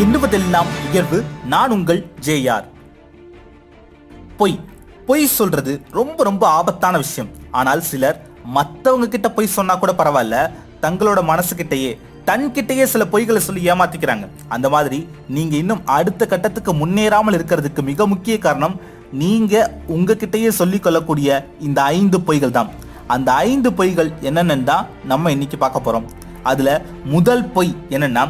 எண்ணுவதெல்லாம் உயர்வு. நான் உங்கள் ஜேஆர் பொய். பொய் சொல்றது ரொம்ப ரொம்ப ஆபத்தான விஷயம். ஆனால் சிலர் மற்றவங்க கிட்ட பொய் சொன்னா கூட பரவாயில்ல. தங்களோட மனசுக்கிட்டேயே தன்கிட்டயே சில பொய்களை சொல்லி ஏமாத்திக்கிறாங்க. அந்த மாதிரி நீங்க இன்னும் அடுத்த கட்டத்துக்கு முன்னேறாமல் இருக்கிறதுக்கு மிக முக்கிய காரணம் நீங்க உங்ககிட்டயே சொல்லிக் கொள்ளக்கூடிய இந்த ஐந்து பொய்கள் தான். அந்த ஐந்து பொய்கள் என்னென்னு தான் நம்ம இன்னைக்கு பார்க்க போறோம். அதுல முதல் பொய் என்னன்னா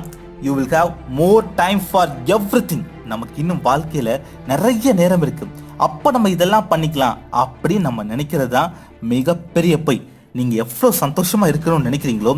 you will have more time for every நமக்கு இன்னும் வாழ்க்கையில் நிறைய நேரம் இருக்கு. அப்போ நம்ம இதெல்லாம் பண்ணிக்கலாம் அப்படின்னு நம்ம நினைக்கிறது தான் மிகப்பெரிய பொய். நீங்கள் எவ்வளோ சந்தோஷமாக இருக்கணும்னு நினைக்கிறீங்களோ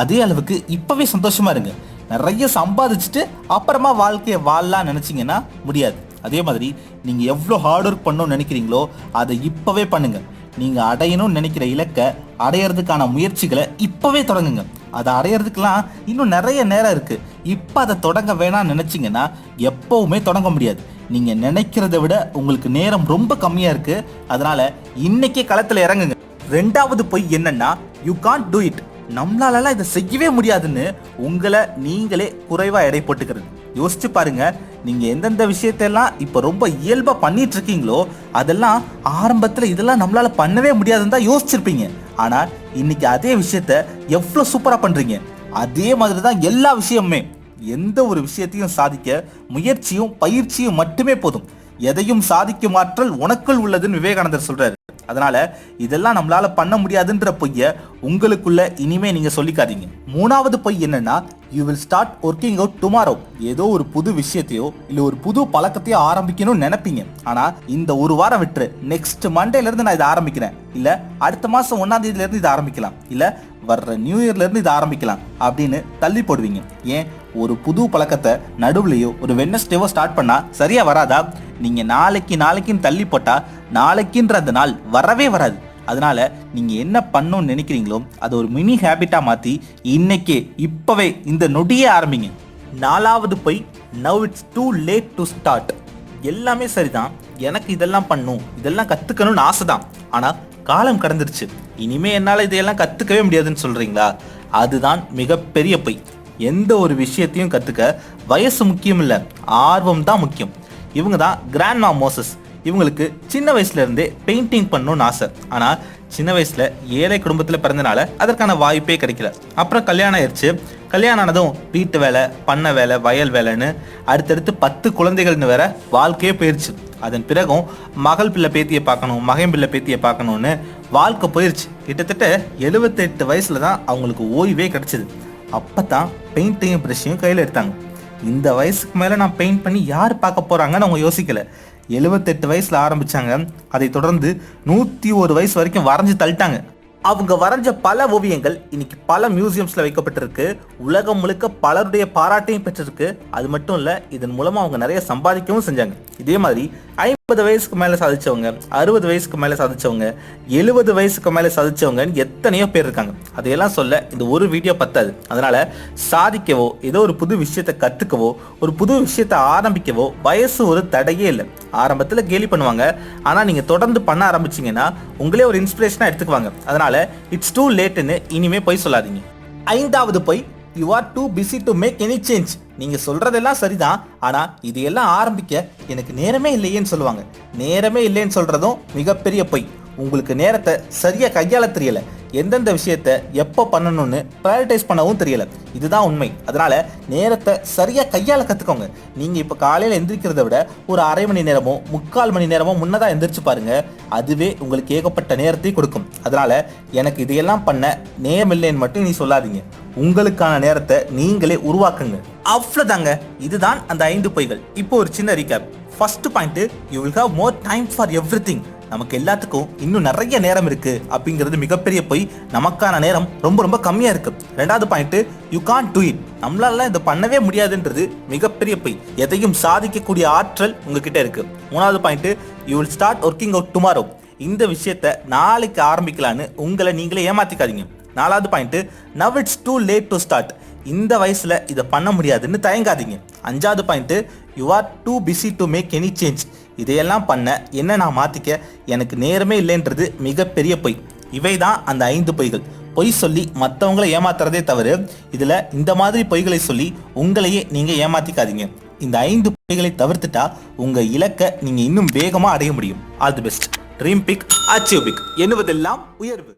அதே அளவுக்கு இப்போவே சந்தோஷமாக இருங்க. நிறைய சம்பாதிச்சுட்டு அப்புறமா வாழ்க்கையை வாழலாம் நினச்சிங்கன்னா முடியாது. அதே மாதிரி நீங்கள் எவ்வளோ ஹார்ட் ஒர்க் பண்ணணும்னு நினைக்கிறீங்களோ அதை இப்போவே பண்ணுங்கள் நீங்கள் அடையணும்னு நினைக்கிற இலக்கை அடையிறதுக்கான முயற்சிகளை இப்போவே தொடங்குங்க. அதை அடையிறதுக்கெலாம் இன்னும் நிறைய நேரம் இருக்குது இப்போ அதை தொடங்க வேணாம்னு நினச்சிங்கன்னா எப்போவுமே தொடங்க முடியாது. நீங்கள் நினைக்கிறத விட உங்களுக்கு நேரம் ரொம்ப கம்மியாக இருக்குது அதனால் இன்னைக்கே களத்தில் இறங்குங்க. ரெண்டாவது பொய் என்னென்னா யூ கான்ட் டூ இட் நம்மளாலலாம் இதை செய்யவே முடியாதுன்னு உங்களை நீங்களே குறைவாக எடை போட்டுக்கிறது. யோசிச்சு பாருங்க நீங்க எந்தெந்த விஷயத்தெல்லாம் இப்போ ரொம்ப இயல்பா பண்ணிட்டு இருக்கீங்களோ அதெல்லாம் ஆரம்பத்தில் இதெல்லாம் நம்மளால பண்ணவே முடியாதுன்னு தான் யோசிச்சிருப்பீங்க. ஆனால் இன்னைக்கு அதே விஷயத்த எவ்வளோ சூப்பராக பண்றீங்க? அதே மாதிரி தான் எல்லா விஷயமுமே. எந்த ஒரு விஷயத்தையும் சாதிக்க முயற்சியும் பயிற்சியும் மட்டுமே போதும். எதையும் சாதிக்கும் ஆற்றல் உனக்குள் உள்ளதுன்னு விவேகானந்தர் சொல்றாரு. அதனால இதெல்லாம் நம்மளால பண்ண முடியாதுன்ற பொய்ய உங்களுக்குள்ள இனிமே நீங்க சொல்லிக்காதீங்க. மூணாவது பொய் என்னன்னா you will start working out tomorrow ஏதோ ஒரு புது விஷயத்தையோ இல்ல ஒரு புது பழக்கத்தையோ ஆரம்பிக்கணும்னு நினைப்பீங்க. ஆனா இந்த ஒரு வாரம் விட்டுரு. நெக்ஸ்ட் மண்டேல இருந்து நான் இதை ஆரம்பிக்கிறேன். இல்ல அடுத்த மாசம் ஒன்னாம் தேதியில இருந்து இதை ஆரம்பிக்கலாம். இல்ல வர்ற நியூ இயர்லேருந்து இதை ஆரம்பிக்கலாம் அப்படின்னு தள்ளி போடுவீங்க. ஏன்? ஒரு புது பழக்கத்தை நடுவுலையோ ஒரு வெனஸ்டேவோ ஸ்டார்ட் பண்ணால் சரியாக வராதா? நீங்கள் நாளைக்கு நாளைக்குன்னு தள்ளி போட்டால் நாளைக்குன்ற அந்த நாள் வரவே வராது. அதனால நீங்க என்ன பண்ணணும்னு நினைக்கிறீங்களோ அதை ஒரு மினி ஹேபிட்டா மாத்தி இன்னைக்கே இப்பவே இந்த நொடியே ஆரம்பிங்க. நாலாவது போய் now it's too late to start எல்லாமே சரிதான். எனக்கு இதெல்லாம் பண்ணும் இதெல்லாம் கத்துக்கணும்னு ஆசை தான் ஆனா காலம் கடந்துருச்சு. இனிமே என்னால் இதையெல்லாம் கற்றுக்கவே முடியாதுன்னு சொல்கிறீங்களா அதுதான் மிகப்பெரிய பொய். எந்த ஒரு விஷயத்தையும் கற்றுக்க வயசு முக்கியம் இல்லை ஆர்வம் தான் முக்கியம். இவங்க தான் கிராண்ட்மா மோசஸ் இவங்களுக்கு சின்ன வயசுல இருந்தே பெயிண்டிங் பண்ணணும்னு ஆசை. ஆனா சின்ன வயசுல ஏழை குடும்பத்துல பிறந்தனால அதற்கான வாய்ப்பே கிடைக்கல. அப்புறம் கல்யாணம் ஆயிடுச்சு கல்யாணம் ஆனதும் வீட்டு வேலை பண்ண வேலை வயல் வேலைன்னு அடுத்தடுத்து பத்து குழந்தைகள்னு வேற வாழ்க்கையே போயிடுச்சு அதன் பிறகும் மகள் பிள்ளை பேத்தியை பார்க்கணும் மகன் பிள்ளை பேத்தியை பார்க்கணும்னு வாழ்க்கை போயிடுச்சு கிட்டத்தட்ட எழுபத்தெட்டு வயசுல தான் அவங்களுக்கு ஓய்வே கிடைச்சது. அப்பதான் பெயிண்டிங்கும் ப்ரஷையும் கையில் எடுத்தாங்க. இந்த வயசுக்கு மேலே நான் பெயிண்ட் பண்ணி யார் பார்க்க போறாங்கன்னு அவங்க யோசிக்கல. எழுபத்தெட்டு வயசுல ஆரம்பிச்சாங்க. அதை தொடர்ந்து நூற்றி ஒரு வயசு வரைக்கும் வரைஞ்சு தள்ளிட்டாங்க. அவங்க வரைஞ்ச பல ஓவியங்கள் இன்னைக்கு பல மியூசியம்ஸ்ல வைக்கப்பட்டிருக்கு. உலகம் முழுக்க பலருடைய பாராட்டையும் பெற்றிருக்கு. அது மட்டும் இல்ல இதன் மூலமா அவங்க நிறைய சம்பாதிக்கவும் செஞ்சாங்க. இதே மாதிரி முப்பது வயசுக்கு மேலே சாதிச்சவங்க அறுபது வயசுக்கு மேலே சாதிச்சவங்க எழுபது வயசுக்கு மேலே சாதிச்சவங்கன்னு எத்தனையோ பேர் இருக்காங்க. அதையெல்லாம் சொல்ல இந்த ஒரு வீடியோ பத்தாது. அதனால சாதிக்கவோ ஏதோ ஒரு புது விஷயத்தை கற்றுக்கவோ ஒரு புது விஷயத்தை ஆரம்பிக்கவோ வயசு ஒரு தடையே இல்லை. ஆரம்பத்தில் கேலி பண்ணுவாங்க. ஆனால் நீங்கள் தொடர்ந்து பண்ண ஆரம்பிச்சீங்கன்னா உங்களே ஒரு இன்ஸ்பிரேஷனாக எடுத்துக்குவாங்க. அதனால இட்ஸ் டூ லேட்டுன்னு இனிமே போய் சொல்லாதீங்க. ஐந்தாவது போய் you are too busy to make any change நீங்க சொல்றதெல்லாம் சரிதான் ஆனா இது எல்லாம் ஆரம்பிக்க எனக்கு நேரமே இல்லையேன்னு சொல்லுவாங்க. நேரமே இல்லைன்னு சொல்றதும் மிகப்பெரிய பொய். உங்களுக்கு நேரத்தை சரியா கையாள தெரியல. எந்தெந்த விஷயத்த எப்போ பண்ணணும்னு ப்ரையாரிட்டைஸ் பண்ணவும் தெரியல. இதுதான் உண்மை. அதனால நேரத்தை சரியாக கையால் கற்றுக்கோங்க நீங்கள் இப்போ காலையில் எந்திரிக்கிறத விட ஒரு அரை மணி நேரமோ முக்கால் மணி நேரமோ முன்னதாக எந்திரிச்சு பாருங்க. அதுவே உங்களுக்கு ஏகப்பட்ட நேரத்தை கொடுக்கும். அதனால எனக்கு இதையெல்லாம் பண்ண நேரம் இல்லைன்னு மட்டும் நீ சொல்லாதீங்க. உங்களுக்கான நேரத்தை நீங்களே உருவாக்குங்க. அவ்வளோதாங்க இதுதான் அந்த ஐந்து பொய்கள். இப்போ ஒரு சின்ன recap first point you will have more time for everything நமக்கு எல்லாத்துக்கும் இன்னும் நிறைய நேரம் இருக்கு அப்படிங்கிறது மிகப்பெரிய பொய். நமக்கான நேரம் ரொம்ப ரொம்ப கம்மியா இருக்கு. ரெண்டாவது point you can do it நம்மளால இதை பண்ணவே முடியாதுன்றது மிகப்பெரிய பொய். எதையும் சாதிக்கக்கூடிய ஆற்றல் உங்ககிட்ட இருக்கு. மூணாவது point you will start working out tomorrow இந்த விஷயத்த நாளைக்கு ஆரம்பிக்கலான்னு உங்களை நீங்களே ஏமாத்திக்காதீங்க. நாலாவது point now it's too late to start இந்த வயசில் இதை பண்ண முடியாதுன்னு தயங்காதீங்க. அஞ்சாவது point you are too busy to make any change இதையெல்லாம் பண்ண என்ன நான் மாற்றிக்க எனக்கு நேரமே இல்லைன்றது மிகப்பெரிய பொய். இவை தான் அந்த ஐந்து பொய்கள். பொய் சொல்லி மற்றவங்களை ஏமாத்துறதே தவிர இதில் இந்த மாதிரி பொய்களை சொல்லி உங்களையே நீங்கள் ஏமாத்திக்காதீங்க. இந்த ஐந்து பொய்களை தவிர்த்துட்டா உங்கள் இலக்கை நீங்கள் இன்னும் வேகமாக அடைய முடியும். All the best dream big achieve big என்பதெல்லாம் உயர்வு.